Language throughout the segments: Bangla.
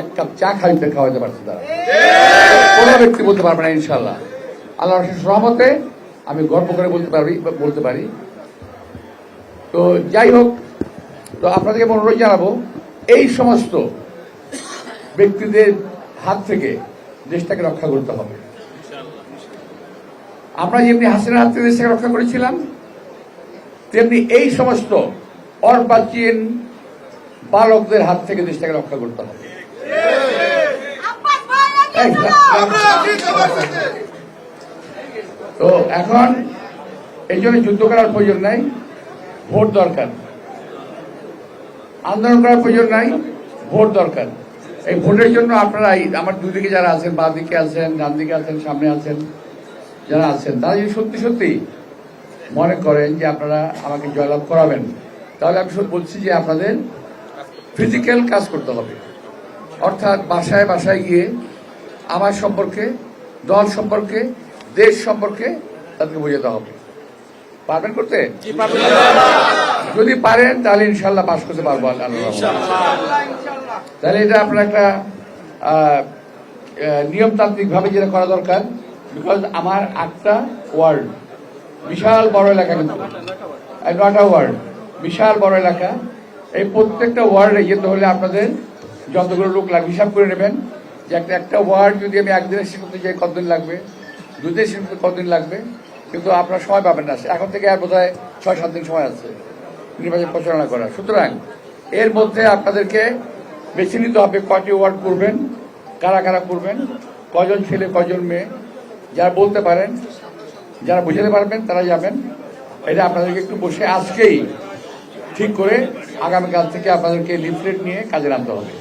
এক কাপ চা খাইতে খাওয়াতে তারা কোনো ব্যক্তি বলতে পারবে না ইনশাল্লাহ আল্লাহ সহমতে আমি গর্ব করে বলতে পারি বলতে পারি। তো যাই হোক, তো আপনাদেরকে অনুরোধ জানাব, এই সমস্ত ব্যক্তিদের হাত থেকে দেশটাকে রক্ষা করতে হবে। আমরা যেমনি হাসিনার হাত থেকে দেশটাকে রক্ষা করেছিলাম, তেমনি এই সমস্ত অর্বাচীন বালকদের হাত থেকে দেশটাকে রক্ষা করতে হবে। তো এখন এই জন্য যুদ্ধ করার প্রয়োজন নাই, ভোট দরকার। আন্দোলন করার প্রয়োজন নাই, ভোট দরকার। এই ভোটের জন্য আপনারা আমার দুদিকে যারা আছেন, বাঁ দিকে আছেন, ডান দিকে আছেন, সামনে আছেন, যারা আছেন, তারা যদি সত্যি সত্যি মনে করেন যে আপনারা আমাকে জয়লাভ করাবেন, তাহলে আমি শুধু বলছি যে আপনাদের ফিজিক্যাল কাজ করতে হবে। অর্থাৎ বাসায় বাসায় গিয়ে আমার সম্পর্কে দল সম্পর্কে দেশ সম্পর্কে তাদেরকে বোঝাতে হবে। পারবেন করতে? যদি পারেন তাহলে ইনশাল্লাহ পাশ করতে পারব তাহলে এটা আপনার একটা নিয়মতান্ত্রিক ভাবে যেটা করা দরকার বিকজ আমার আটটা ওয়ার্ড বিশাল বড় এলাকা কিন্তু। নটা ওয়ার্ড বিশাল বড় এলাকা। এই প্রত্যেকটা ওয়ার্ডে যেতে হলে আপনাদের যতগুলো লোক লাগবে হিসাব করে নেবেন। যে একটা একটা ওয়ার্ড যদি আমি একদিনে শেষ করতে যাই কতদিন লাগবে? দুদিন শেষ করতে কতদিন লাগবে? কিন্তু আপনারা সময় পাবেন না। এখন থেকে আর বোধ হয় ছয়, সাত দিন সময় আছে নির্বাচন পরিচালনা করা সুতরাং এর মধ্যে আপনাদেরকে বেছে নিতে হবে কয়টি ওয়ার্ড করবেন কারা কারা করবেন কজন ছেলে কজন মেয়ে। যারা বলতে পারেন, যারা বুঝাতে পারবেন, তারা যাবেন। এটা আপনাদেরকে একটু বসে আজকেই ঠিক করে আগামীকাল থেকে আপনাদেরকে লিফলেট নিয়ে কাজে নামতে হবে।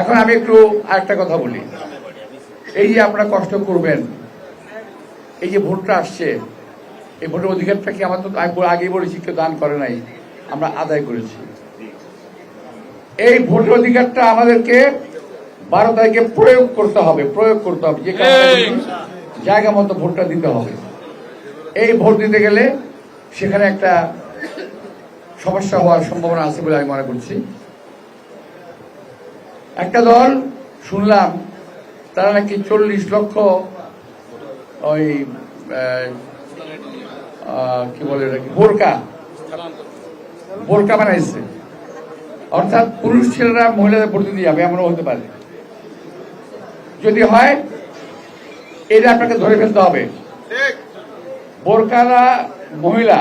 এখন আমি একটু আরেকটা কথা বলি। এই যে আপনারা কষ্ট করবেন এই যে ভোটটা আসছে এই ভোটের অধিকারটা কি আমার তো আমি আগেই বলেছি কেউ দান করে নাই আমরা আদায় করেছি। এই ভোটের অধিকারটা আমাদেরকে বারো তারিখে প্রয়োগ করতে হবে প্রয়োগ করতে হবে। যে জায়গা মতো ভোটটা দিতে হবে। এই ভোট দিতে গেলে সেখানে একটা সমস্যা হওয়ার সম্ভাবনা আছে বলে আমি মনে করছি। একটা দল শুনলাম, তারা নাকি চল্লিশ লক্ষ ওই কি বলে বোরকা বোরকা বানাইছে। অর্থাৎ পুরুষ ছেলেরা মহিলাদের দিতে যাবে এমনও হতে পারে। যদি হয়, এটা আপনাকে ধরে ফেলতে হবে। বোরকারা মহিলা,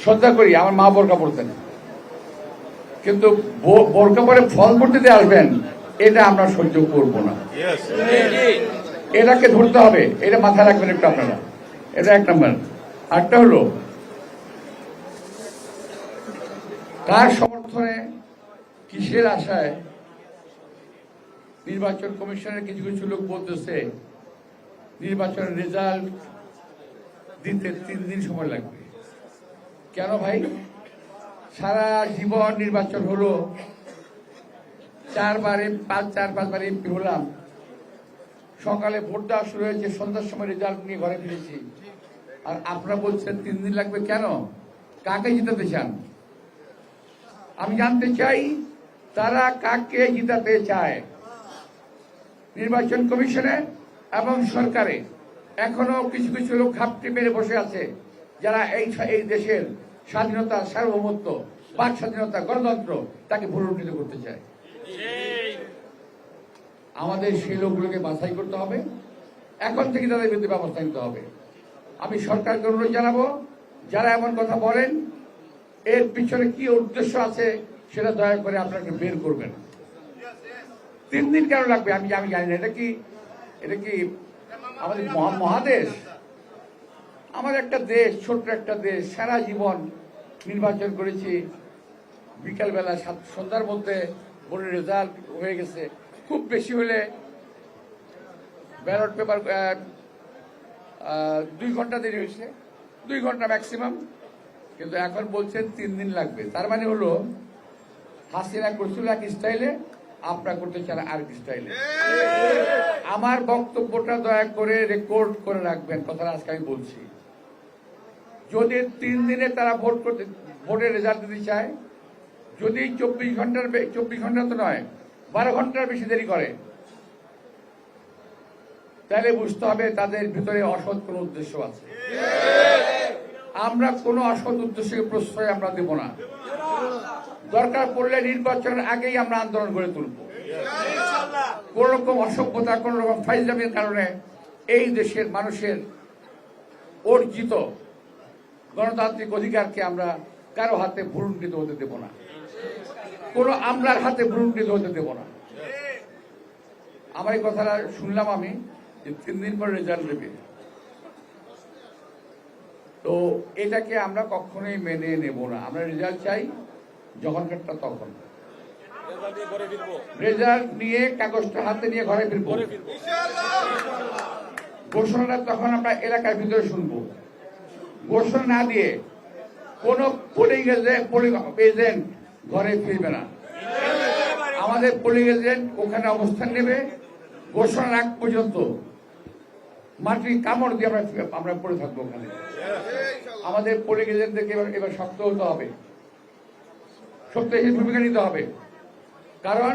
শ্রদ্ধা করি, আমার মা বোরকা পড়তেন কিন্তু বোরকা পরে ফল দিয়ে আসবেন এটা আমরা সহ্য করব না। এটাকে ধরতে হবে এটা মাথায় রাখবেন একটু আপনারা। এটা এক নম্বর। আরটা হলো কার সমর্থনে কিসের আশায় নির্বাচন কমিশনের কিছু কিছু লোক বলতেছে নির্বাচনের রেজাল্ট দিতে তিন দিন সময় লাগবে। কেন ভাই? সারা জীবন নির্বাচন হলো। চারবারে পাঁচ চার পাঁচবার এমপি হলাম। সকালে ভোট দেওয়া শুরু হয়েছে, সন্ধ্যার সময় রেজাল্ট নিয়ে ঘরে ফিরেছি। আর আপনারা বলছেন তিন দিন লাগবে কেন? কাকে জিতাতে চান? আমি জানতে চাই, তারা কাকে জিতাতে চায়? নির্বাচন কমিশনে এবং সরকারে। এখনও কিছু কিছু লোক খাপটি মেরে বসে আছে, যারা এই এই দেশের স্বাধীনতা, সার্বভৌমত্ব, বাক স্বাধীনতা, গণতন্ত্র তাকে ভুলুণ্ঠিত করতে চায়। আমাদের সেই লোকগুলোকে বাছাই করতে হবে। এখন থেকে তাদের বিরুদ্ধে ব্যবস্থা নিতে হবে। আমি সরকারকে অনুরোধ জানাব, যারা এমন কথা বলেন, এর পিছনে কি উদ্দেশ্য আছে সেটা দয়া করে আপনাকে বের করবেন। তিন দিন কেন লাগবে? আমি আমি জানি না। এটা কি এটা কি আমাদের মহা- মহাদেশ? আমাদের একটা দেশ ছোট্ট একটা দেশ সারা জীবন নির্বাচন করেছি। বিকালবেলা সাত সন্ধ্যার মধ্যে ভোটের রেজাল্ট হয়ে গেছে। খুব বেশি হলে ব্যালট পেপার দুই ঘণ্টা দেরি হয়েছে। দুই ঘণ্টা ম্যাক্সিমাম কিন্তু এখন বলছেন তিন দিন লাগবে। তার মানে হলো হাসিনা করছিল এক স্টাইলে আপনারা করতে চান আরেক স্টাইলে আমার বক্তব্যটা দয়া করে রেকর্ড করে রাখবেন কথাটা আজকে আমি বলছি। যদি তিন দিনে তারা ভোট করতে, ভোটের রেজাল্ট দিতে চায়, যদি চব্বিশ ঘণ্টার চব্বিশ ঘণ্টা তো নয়, বারো ঘণ্টার বেশি দেরি করে, তাহলে বুঝতে হবে তাদের ভিতরে অসৎ কোনো উদ্দেশ্য আছে। আমরা কোনো অসৎ উদ্দেশ্যকে প্রশ্রয় আমরা দেব না। দরকার পড়লে নির্বাচনের আগেই আমরা আন্দোলন গড়ে তুলব। কোন রকম অসভ্যতা, কোন রকম ফাইজলামের কারণে এই দেশের মানুষের অর্জিত গণতান্ত্রিক অধিকারকে আমরা কারও হাতে ভুলুণ্ঠিত হতে দেব না। কোন আমলার হাতে ভুলুণ্ঠিত হতে দেব না। আমার এই কথাটা শুনলাম আমি যে তিন দিন পর রেজাল্ট দেবে। তো এটাকে আমরা কখনোই মেনে নেব না। আমরা রেজাল্ট চাই যখনকারটা তখন। রেজাল্ট নিয়ে কাগজটা হাতে নিয়ে ঘরে ফিরবো। ঘোষণাটা তখন আমরা এলাকার ভিতরে শুনব। ঘোষণা না দিয়ে কোন পোলিং এজেন্ট এজেন্ট ঘরে ফিরবে না। আমাদের পোলিং এজেন্ট ওখানে অবস্থান নেবে, ঘোষণার আগ পর্যন্ত মাটির কামড় দিয়ে আমরা আমরা পড়ে থাকব ওখানে। আমাদের পোলিং এজেন্টদেরকে এবার এবার শক্ত হতে হবে। শক্তিশালী ভূমিকা নিতে হবে। কারণ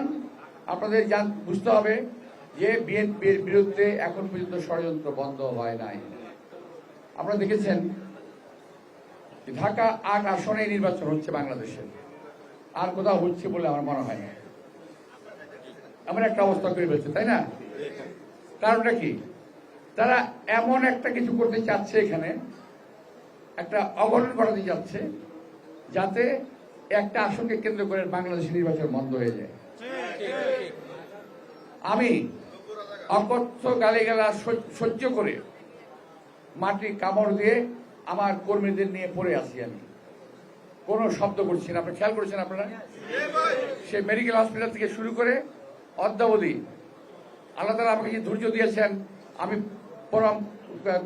আপনাদের জান বুঝতে হবে যে বিএনপির বিরুদ্ধে এখন পর্যন্ত ষড়যন্ত্র বন্ধ হয় নাই। আপনারা দেখেছেন ঢাকা আট আসনে নির্বাচন হচ্ছে বাংলাদেশে। আর কোথাও হচ্ছে বলে আমার মনে হয় না। এমন একটা অবস্থা করে ফেলছে তাই না? কারণটা কি? তারা এমন একটা কিছু করতে চাচ্ছে এখানে, একটা অগঠন করাতে যাচ্ছে যাতে একটা আসনকে কেন্দ্র করে বাংলাদেশের নির্বাচন বন্ধ হয়ে যায়। আমি অকথ্য গালিগালা সহ্য করে মাটি কামড় দিয়ে আমার কর্মীদের নিয়ে পড়ে আছি আমি। কোনো শব্দ করছি না। আপনি খেয়াল করেছেন আপনারা? সে মেডিকেল হসপিটাল থেকে শুরু করে অদ্যাবধি আল্লাহ তালা আমাকে যে ধৈর্য দিয়েছেন, আমি পরম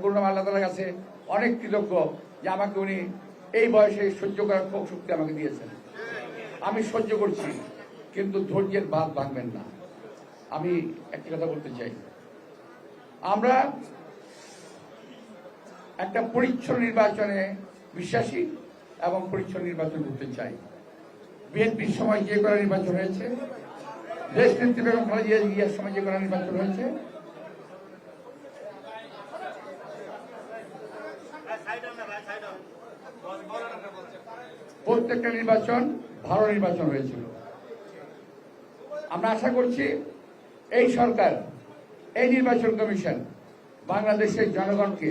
করুণাম আল্লাহ তালার কাছে অনেক কৃতজ্ঞ যে আমাকে উনি এই বয়সে সহ্য করার শক্তি আমাকে দিয়েছেন। আমি সহ্য করছি, কিন্তু ধৈর্যের বাদ ভাঙবেন না। আমি একটি কথা বলতে চাই। আমরা একটা পরিচ্ছন্ন নির্বাচনে বিশ্বাসী এবং পরিচ্ছন্ন নির্বাচন করতে চাই। বিএনপির সময় যে করা নির্বাচন হয়েছে, দেশ নেত্রী বেগম খালেদা জিয়ার সময় যে করা নির্বাচন হয়েছে, প্রত্যেকটা নির্বাচন ভালো নির্বাচন হয়েছিল। আমরা আশা করছি এই সরকার, এই নির্বাচন কমিশন বাংলাদেশের জনগণকে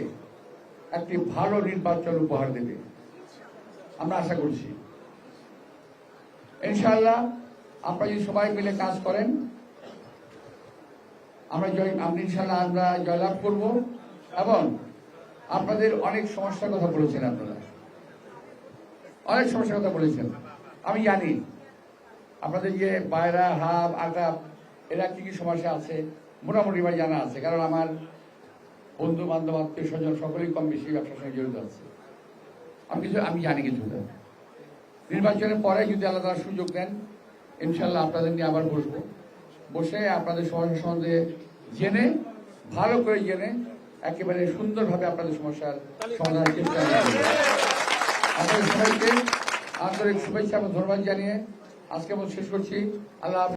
একটি ভালো নির্বাচন উপহার দেবে। আমরা আশা করছি। ইনশাআল্লাহ, আপনারা যদি সবাই মিলে কাজ করেন, আমরা জয়, আমরা ইনশাআল্লাহ আমরা জয়লাভ করব এবং আপনাদের অনেক সমস্যার কথা বলেছেন আপনারা। অনেক সমস্যার কথা বলেছেন। আমি জানি আপনাদের যে পায়রা হাব, আগাব, এরা কি কি সমস্যা আছে, মোটামুটি ভাই জানা আছে, কারণ আমার বন্ধু বান্ধব আত্মীয় স্বজন সকলেই কম বেশি ব্যবসার সঙ্গে জড়িত আছে আমি কিছু আমি জানি কিছু নির্বাচনের পরে যদি তারা সুযোগ দেন ইনশাল্লাহ আপনাদের নিয়ে আবার বসবো বসে আপনাদের সমস্যা সম্বন্ধে জেনে, ভালো করে জেনে, একেবারে সুন্দরভাবে আপনাদের সমস্যার সমাধানের চেষ্টা। আপনাদের সবাইকে আন্তরিক শুভেচ্ছা এবং ধন্যবাদ জানিয়ে আজকে আমি শেষ করছি আল্লাহ।